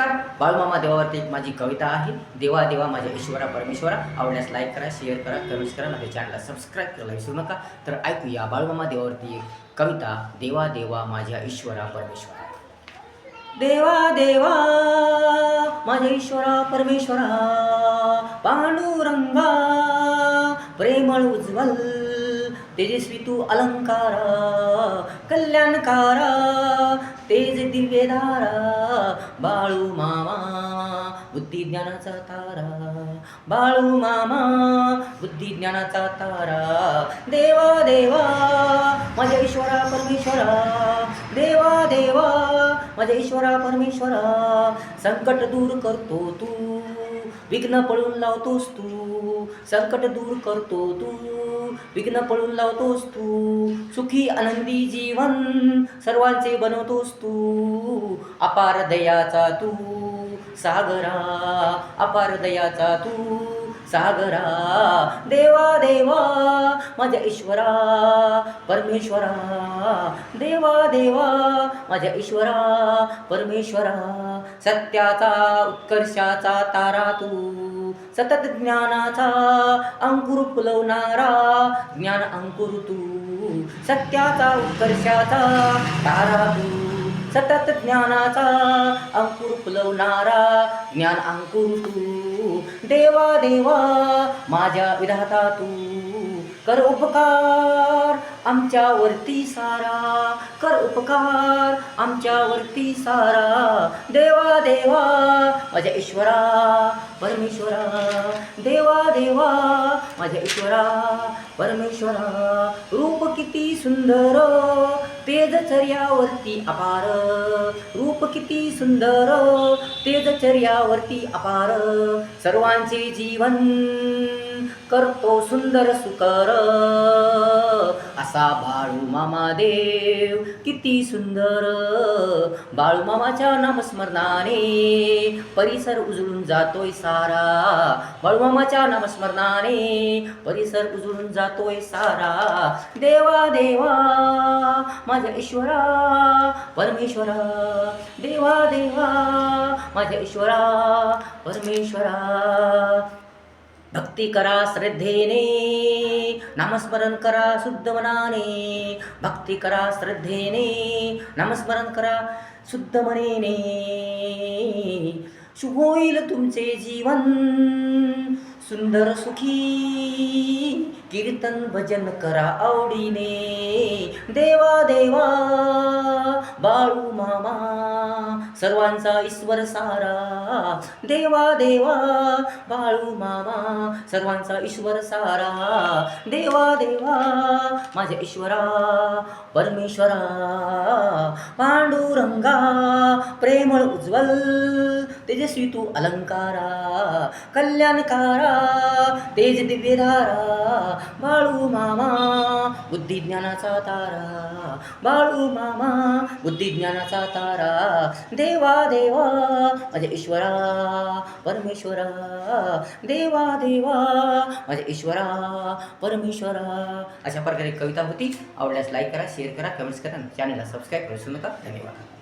नमस्कार. बालमामा देवावरती एक माझी कविता आहे. देवा देवा माझ्या ईश्वरा परमेश्वरा. आवडल्यास लाईक करा शेअर करा कमेंट्स करा. माझ्या चॅनलला सबस्क्राईब करायला विसरू नका. तर ऐकूया बाळमामा देवावरती एक कविता. देवा देवा माझ्या ईश्वरा परमेश्वरा. देवा देवा माझ्या ईश्वरा परमेश्वरा. पांडुरंगा प्रेमळ उज्ज्वल तेजस्वी तू अलंकारा कल्याणकारा तेज दिव्यधारा बाळू मामा बुद्धिज्ञानाचा तारा. बाळू मामा बुद्धिज्ञानाचा तारा. देवा देवा माझ्या ईश्वरा परमेश्वरा. देवा देवा माझ्या ईश्वरा परमेश्वरा. संकट दूर करतो तू. विघ्न पळून लावतोस तू संकट दूर करतो तू. विघ्न पळून लावतोस तू सुखी आनंदी जीवन सर्वांचे बनवतोस तू. अपार दयाचा तू सागरा अपार दयाचा तू. सागरा देवा देवा माझ्या ईश्वरा परमेश्वरा देवा देवा माझ्या ईश्वरा परमेश्वरा सत्याचा उत्कर्षाचा तारा तू सतत ज्ञानाचा अंकुर फुलवणारा ज्ञान अंकुर तू सत्याचा उत्कर्षाचा तारा तू सतत ज्ञानाचा अंकुर फुलवणारा ज्ञान अंकुर तू. देवा देवा माझ्या विधाता तू कर उपकार. आमच्यावरती सारा कर उपकार. आमच्यावरती सारा. देवा देवा माझ्या ईश्वरा परमेश्वरा. देवा देवा माझ्या ईश्वरा परमेश्वरा. रूप किती सुंदर तेजचर्यावरती अपार. रूप किती सुंदर तेजचर्यावरती अपार. सर्वांचे जीवन करतो सुंदर सुकर. असा बाळू मामा देव किती सुंदर. बाळू मामाच्या नामस्मरणाने परिसर उजळून जातोय सारा. बाळू मामाच्या नामस्मरणाने परिसर उजळून जातोय सारा. देवा देवा माझ्या ईश्वरा परमेश्वरा देवा देवा माझ्या ईश्वरा परमेश्वरा. भक्ती करा श्रद्धेने नामस्मरण करा शुद्ध मनाने। भक्ती करा श्रद्धेने नामस्मरण करा शुद्ध मनेने। शुभ होईल तुमचे जीवन सुंदर सुखी। कीर्तन भजन करा आवडीने। देवा देवा बाळू मामा। सर्वांचा ईश्वर सारा. देवा देवा बाळू मामा सर्वांचा ईश्वर सारा. देवा देवा माझ्या ईश्वरा परमेश्वरा पांडुरंगा प्रेमळ उज्ज्वल तेजस्वी तू अलंकारा कल्याणकारा तेज दिव्यधारा बाळू मामा बुद्धिज्ञानाचा तारा बाळू मामा बुद्धिज्ञानाचा तारा देवा देवा माझे ईश्वरा परमेश्वरा देवा देवा माझे ईश्वरा परमेश्वरा. अशा प्रकारे कविता होती. आवडल्यास लाईक करा शेअर करा कमेंट्स करा चॅनलला सबस्क्राईब करू नका. धन्यवाद.